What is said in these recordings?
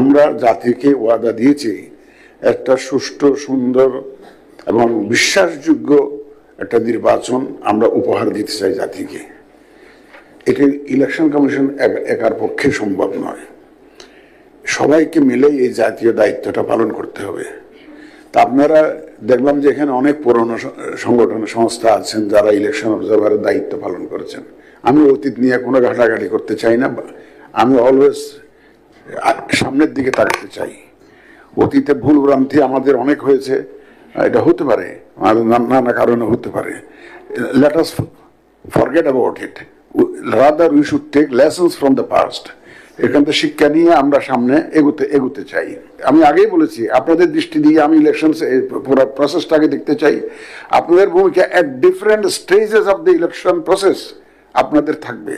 আমরা জাতিকে ওয়াদা দিয়েছি, একটা সুষ্ঠু, সুন্দর এবং বিশ্বাসযোগ্য একটা নির্বাচন আমরা উপহার দিতে চাই জাতিকে। এটি ইলেকশন কমিশন একার পক্ষে সম্ভব নয়। সবাইকে মিলে এই জাতীয় দায়িত্বটা পালন করতে হবে। তা আপনারা দেখলাম যে এখানে অনেক পুরনো সংগঠন, সংস্থা আছেন যারা ইলেকশন অবজারভারের দায়িত্ব পালন করেছেন। আমি অতীত নিয়ে কোনো ঘাটাঘাটি করতে চাই না আমি অলওয়েজ সামনের দিকে তাকাতে চাই। অতীতে ভুল ভ্রান্তি আমাদের অনেক হয়েছে। এটা হতে পারে। নানা কারণে হতে পারে। Let us forget about it rather we should take lessons from the past এখান থেকে শিক্ষা নিয়ে আমরা সামনে এগোতে এগোতে চাই। আমি আগেই বলেছি, আপনাদের দৃষ্টি দিয়ে আমি ইলেকশন পুরো প্রসেসটাকে দেখতে চাই। আপনাদের ভূমিকা at different stages of the election process আপনাদের থাকবে।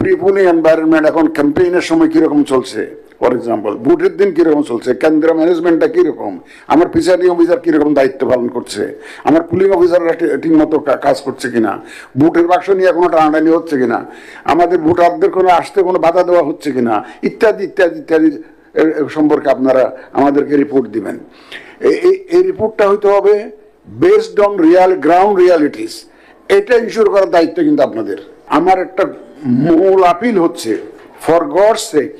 প্রিপুলিং এনভায়রনমেন্ট এখন ক্যাম্পেইনের সময় কীরকম চলছে? ফর এক্সাম্পল ভোটের দিন কীরকম চলছে? কেন্দ্র ম্যানেজমেন্টটা কীরকম? আমার প্রিসাইডিং অফিসার কীরকম দায়িত্ব পালন করছে? আমার পুলিং অফিসাররা ঠিক মতো কাজ করছে কিনা? ভোটের বাক্স নিয়ে কোনো টানাটানি হচ্ছে কিনা? আমাদের ভোটারদের কোনো আসতে কোনো বাধা দেওয়া হচ্ছে কিনা? ইত্যাদি ইত্যাদি ইত্যাদি সম্পর্কে আপনারা আমাদেরকে রিপোর্ট দিবেন। এই রিপোর্টটা হইতে হবে based on real ground realities এটা ইনশিওর করার দায়িত্ব কিন্তু আপনাদের। আমার একটা মূল আপিল হচ্ছে ফর গড সেক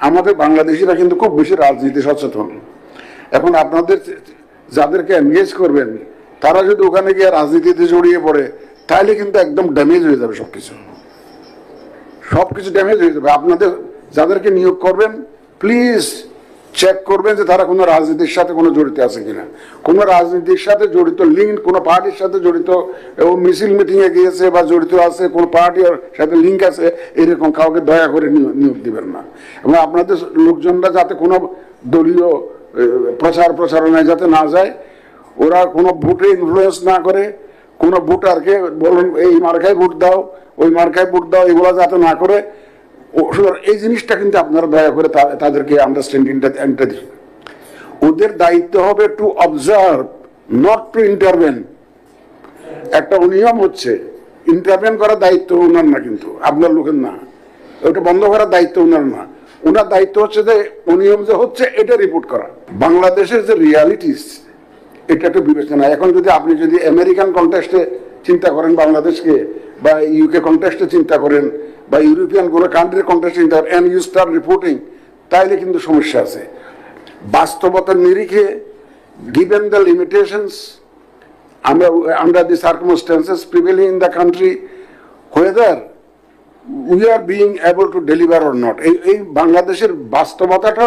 আমাদের বাংলাদেশিরা কিন্তু খুব বেশি রাজনীতি সচেতন। এখন আপনাদের যাদেরকে এনগেজ করবেন, তারা যদি ওখানে গিয়ে রাজনীতিতে জড়িয়ে পড়ে তাহলে কিন্তু একদম ড্যামেজ হয়ে যাবে সবকিছু। সবকিছু ড্যামেজ হয়ে যাবে। আপনাদের যাদেরকে নিয়োগ করবেন প্লিজ চেক করবেন যে তারা কোনো রাজনীতির সাথে কোনো জড়িত আছে কিনা। কোনো রাজনীতির সাথে জড়িত লিঙ্ক কোনো পার্টির সাথে জড়িত, এবং মিছিল মিটিংয়ে গিয়েছে বা জড়িত আছে, কোনো পার্টির সাথে লিঙ্ক আছে, এরকম কাউকে দয়া করে নিয়োগ দিবেন না। এবং আপনাদের লোকজনরা যাতে কোনো দলীয় প্রচার প্রচারণায় যাতে না যায়, ওরা কোনো ভোটে ইনফ্লুয়েন্স না করে, কোনো ভোটারকে বলুন, এই মার্কায় ভোট দাও, ওই মার্কায় ভোট দাও, এগুলো যাতে না করে সুতরাং এই জিনিসটা কিন্তু আপনারা দয়া করে তাদেরকে আন্ডারস্ট্যান্ডিংটা আনতে দিন ওদের দায়িত্ব হবে to observe not to intervene একটা অনিয়ম হচ্ছে ইন্টারভেন করার দায়িত্ব ওনার না কিন্তু, আপনার লোকের না। ওটা বন্ধ করার দায়িত্ব ওনার না। ওনার দায়িত্ব হচ্ছে যে, অনিয়ম যে হচ্ছে, এটা রিপোর্ট করা। বাংলাদেশের যে রিয়ালিটিস এটা একটু বিবেচনা। এখন যদি আপনি যদি আমেরিকান কন্টেস্টে চিন্তা করেন, বাংলাদেশকে, বা ইউকে কন্টেস্টে চিন্তা করেন বা ইউরোপিয়ান কোনো কান্ট্রির কন্টেস্টে চিন্তা অ্যান্ড ইউ স্টার রিপোর্টিং তাইলে কিন্তু সমস্যা আছে। বাস্তবতার নিরিখে গিভেন দ্য লিমিটেশনস আমরা under the circumstances prevailing in the country whether we are being able to deliver or not এই এই বাংলাদেশের বাস্তবতাটা